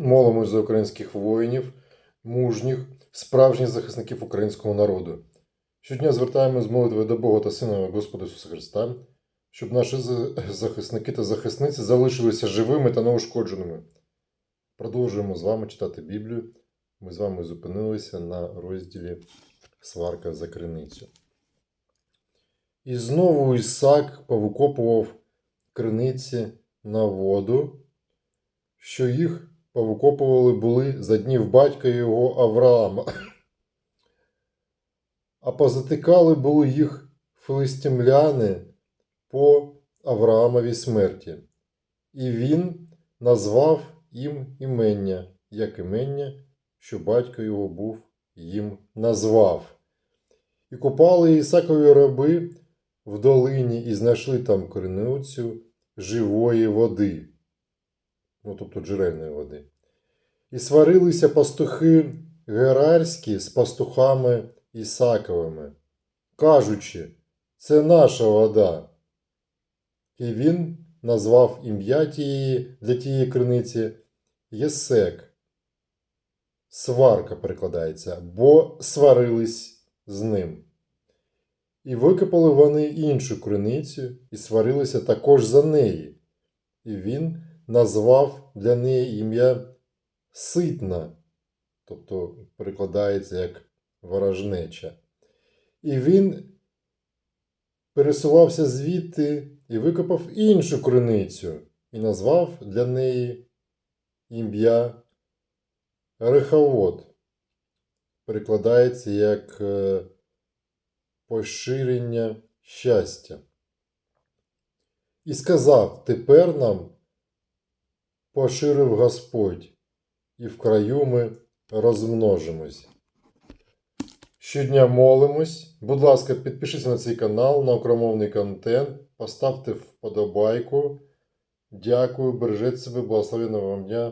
Молимось за українських воїнів, мужніх, справжніх захисників українського народу. Щодня звертаємось з молитвою до Бога та Сина Господа Ісуса Христа, щоб наші захисники та захисниці залишилися живими та неушкодженими. Продовжуємо з вами читати Біблію. Ми з вами зупинилися на розділі Сварка за криницю. І знову Ісак повикопував криниці на воду, що їх повикопували були за днів батька його Авраама. А позатикали були їх филистимляни по Авраамовій смерті. І він назвав їм імення, як імення, що батько його був їм назвав. І копали Ісакові раби в долині і знайшли там криницю живої води, ну тобто джерельної води. І сварилися пастухи герарські з пастухами Ісаковими, кажучи, це наша вода. І він назвав ім'я тієї для тієї криниці Єсек. Сварка перекладається, бо сварились з ним. І викопали вони іншу криницю і сварилися також за неї. І він назвав для неї ім'я Ситна, тобто перекладається як ворожнеча. І він пересувався звідти і викопав іншу криницю і назвав для неї ім'я Рехавод. Перекладається як е, поширення щастя. І сказав: Тепер нам поширив Господь, і в краю ми розмножимось. Щодня молимось. Будь ласка, підпишіться на цей канал, на окромовний контент, поставте вподобайку. Дякую, бережіть себе, благословенного вам дня.